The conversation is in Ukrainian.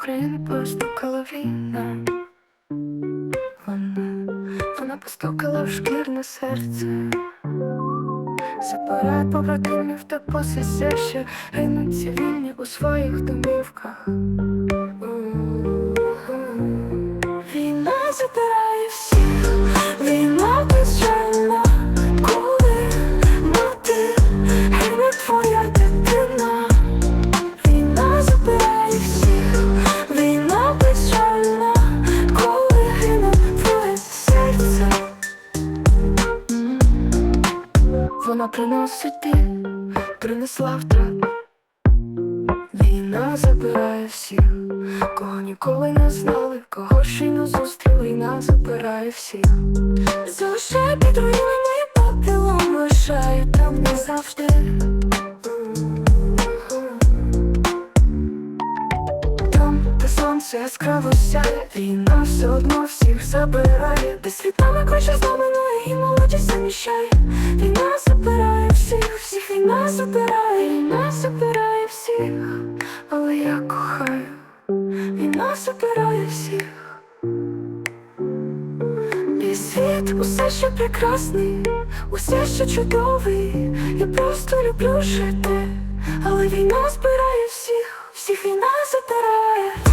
Україну постукала війна. Вона, вона постукала в шкірне серце. Забирає побратимів та посесе, що гинуть цивільні у своїх домівках. Війна забирає всіх, війна Вона приносить біль, принесла втрат. Війна забирає всіх, кого ніколи не знали, кого щойно зустріли, війна забирає всіх. Залишає під руїнами попілом, лишає там назавжди. Там, де сонце яскраво сяє, війна все одно всіх забирає, де світами крича знаменує і молодість заміщає. Війна всіх, але я кохаю, війна забирає всіх. І світ усе ще прекрасний, усе ще чудовий. Я просто люблю жити, але війна збирає всіх, всіх війна забирає.